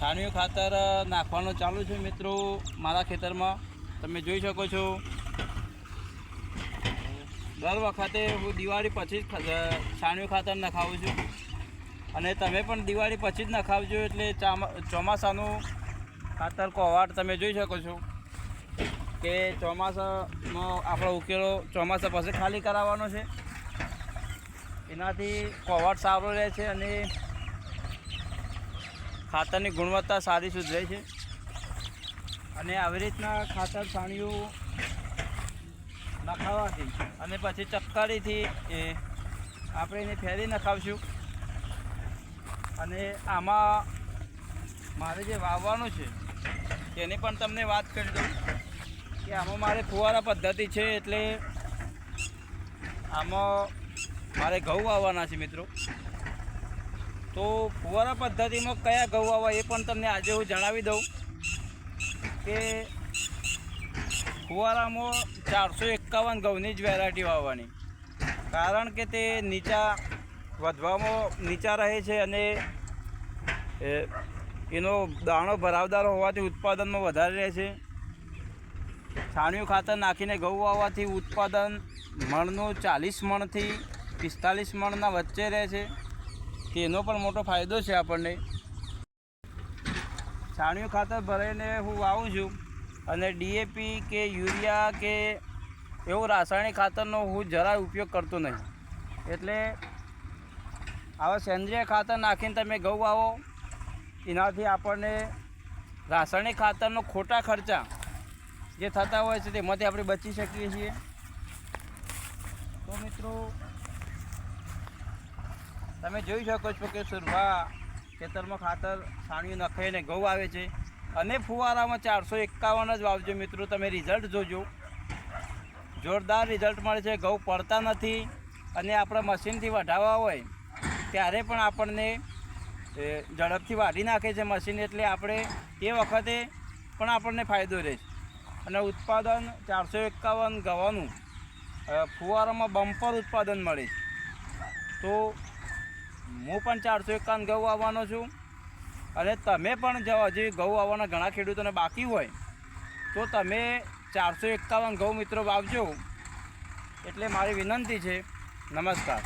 છાણિયું ખાતર નાખવાનું ચાલુ છે મિત્રો મારા ખેતરમાં. તમે જોઈ શકો છો. દર વખતે હું દિવાળી પછી જ છાણિયું ખાતર નખાવું છું. અને તમે પણ દિવાળી પછી જ નખાવજો એટલે ચામા, ચોમાસાનું ખાતર કોવાટ તમે જોઈ શકો છો કે ચોમાસામાં આપણો ઉકેલો ચોમાસા પછી ખાલી કરાવવાનો છે. એનાથી કોવાટ સારો રહે છે અને ખાતરની ગુણવત્તા સારી સુધરે છે. અને આવી રીતના ખાતર છાણિયું નખાવાથી અને પછી ચક્કરીથી આપણે એને ફેરી નખાવશું. અને આમાં મારે જે વાવવાનું છે, તેની પણ તમને વાત કરી દઉં કે આમાં મારે ફુવારા પદ્ધતિ છે એટલે આમાં મારે ઘઉં વાવવાના છે મિત્રો. તો ફુવારા પદ્ધતિમાં કયા ઘઉં આવે એ પણ તમને આજે હું જણાવી દઉં કે ફુવારામાં ચારસો એકાવન ઘઉંની જ વેરાયટી વાવવાની. કારણ કે તે નીચા વધવામાં નીચા રહે છે અને એનો દાણો ભરાવદાર હોવાથી ઉત્પાદનમાં વધારે રહે છે. છાણિયું ખાતર નાખીને ઘઉં વાવવાથી ઉત્પાદન મણનું ચાલીસ મણથી પિસ્તાલીસ મણના વચ્ચે રહે છે. તેનો પણ મોટો ફાયદો છે આપણને. છાણિયું ખાતર ભરાઈને હું વાવું છું અને ડીએપી કે યુરિયા કે એવું રાસાયણિક ખાતરનો હું જરાય ઉપયોગ કરતો નહીં. એટલે આવા સેન્દ્રિય ખાતર નાખીને તમે ઘઉં વાવો, એનાથી આપણને રાસાયણિક ખાતરનો ખોટા ખર્ચા જે થતા હોય છે તેમાંથી આપણે બચી શકીએ છીએ. તો મિત્રો તમે જોઈ શકો છો કે સુરભા ખેતરમાં ખાતર છાણિયું નખાઈને ઘઉં આવે છે અને ફુવારામાં ચારસો એકાવન જ વાવજો મિત્રો, તમે રિઝલ્ટ જોજો. જોરદાર રિઝલ્ટ મળે છે, ઘઉં પડતા નથી અને આપણે મશીનથી વઢાવવા હોય ત્યારે પણ આપણને ઝડપથી વાઢી નાખે છે મશીન એટલે આપણે એ વખતે પણ આપણને ફાયદો રહે છે. અને ઉત્પાદન ચારસો એકાવન ગવાનું ફુવારામાં બમ્પર ઉત્પાદન મળે છે. તો હું પણ ચારસો એકાવન ઘઉં આવવાનો છું. અને તમે પણ જો હજી ઘઉં આવવાના ઘણા ખેડૂતોને બાકી હોય, તો તમે ચારસો એકાવન ઘઉં મિત્રો વાવજો. એટલે મારી વિનંતી છે, નમસ્કાર.